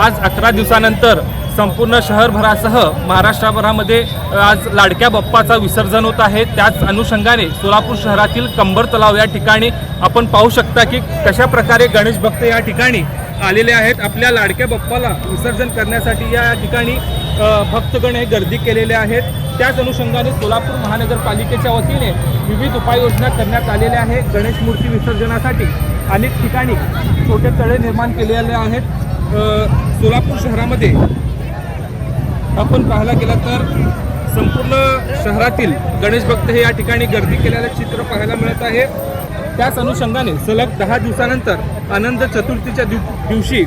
आज अकरा दिवसानंतर संपूर्ण शहरभरासह महाराष्ट्रभरामध्ये आज लाडक्या बाप्पाचा विसर्जन होत आहे. त्याच अनुषंगाने सोलापूर शहरातील कंबर तलाव या ठिकाणी आपण पाहू शकता की कशा प्रकारे गणेश भक्त या ठिकाणी आलेले आहेत. आपल्या लाडक्या बाप्पाला विसर्जन करण्यासाठी या ठिकाणी भक्तगण हे गर्दी केलेले आहेत. त्याच अनुषंगाने सोलापूर महानगरपालिकेच्या वतीने विविध उपाययोजना करण्यात आलेल्या आहेत. गणेश मूर्ती विसर्जनासाठी अनेक ठिकाणी छोटे तळे निर्माण केलेले आहेत. सोलापूर शहरामध्ये आपण पाहायला गेला तर संपूर्ण शहरातील गणेश भक्त हे या ठिकाणी गर्दी केलेलं चित्र पाहायला मिळत आहे. त्याच अनुषंगाने सलग दहा दिवसानंतर आनंद चतुर्थीच्या दिव दिवशी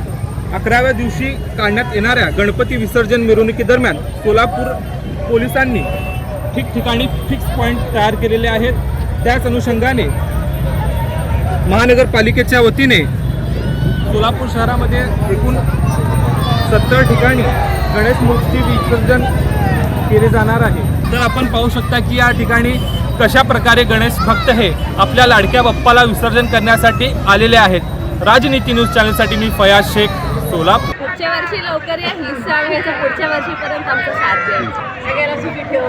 अकराव्या दिवशी काढण्यात येणाऱ्या गणपती विसर्जन मिरवणुकीदरम्यान सोलापूर पोलिसांनी ठिकठिकाणी फिक्स पॉईंट तयार केलेले आहेत. त्याच अनुषंगाने महानगरपालिकेच्या वतीने सोलापूर शहरामध्ये एकूण सत्तर ठिकाणी गणेश मूर्ती विसर्जन केले जाणार आहे. तर आपण पाहू शकता की या ठिकाणी कशा प्रकारे गणेश भक्त हे आपल्या लाडक्या बाप्पाला विसर्जन करण्यासाठी आलेले आहेत. राजनीती न्यूज चॅनलसाठी मी फयाज शेख सोलापूर. पुढच्या वर्षी लवकर या हिस्सा पुढच्या वर्षीपर्यंत आमचा साथ द्यायचा. सगळ्याला सुखी ठेव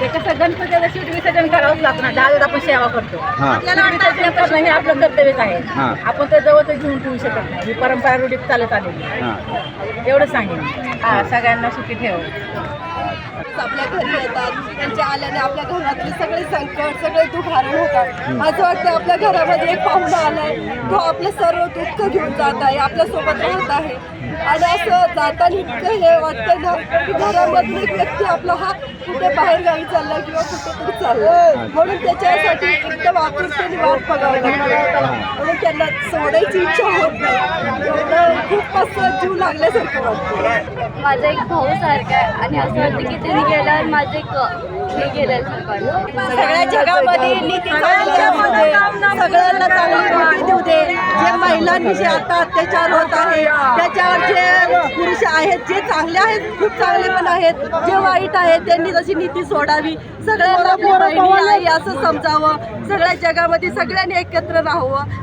ते कसं गणपतीला विसर्जन करावंच लागतं ना. दहा आपण सेवा करतो. आपल्याला विसर्जन करणं हे आपलं कर्तव्यच आहे. आपण ते जवळ घेऊन ठेवू शकत नाही. ही परंपरा रूढीत चालत आलेली आहे. एवढं सांगेन. हा सगळ्यांना सुखी ठेव. आपल्या घरी येतात त्यांच्या आल्याने आपल्या घरातले सगळे संकट सगळे दुःख हरण होतात. असं वाटतं आपल्या घरामध्ये एक पाहुणा आलाय. तो आपलं सर्व दुःख घेऊन जात आहे आपल्यासोबत राहत आहे. आणि असं जाताना इतकं हे वाटतं ना की घरामधून एक व्यक्ती आपला हा कुठे बाहेर गावी चालला किंवा चालला. म्हणून त्याच्यासाठी एकदम आतुरतेने वाट बघावं लागतं. म्हणून त्यांना सोडायची इच्छा होत नाही. एवढं खूप असं जीव लागल्यासारखं वाटतं. माझा एक भाऊ सारखा आहे आणि असं वाटतं की त्यांनी गेल्यावर माझं एक हे वाटतं. सगळ्या जगामध्ये सगळ्यांना चांगली नीती देऊ दे. महिलांविषयी जे आता अत्याचार होत आहे त्याच्यावर जे पुरुष आहेत जे चांगले आहेत खूप चांगले पण आहेत जे वाईट आहेत त्यांनी तशी नीती सोडावी. सगळ्यांना बहिणी आई असं समजावं. सगळ्या जगामध्ये सगळ्यांनी एकत्र राहावं.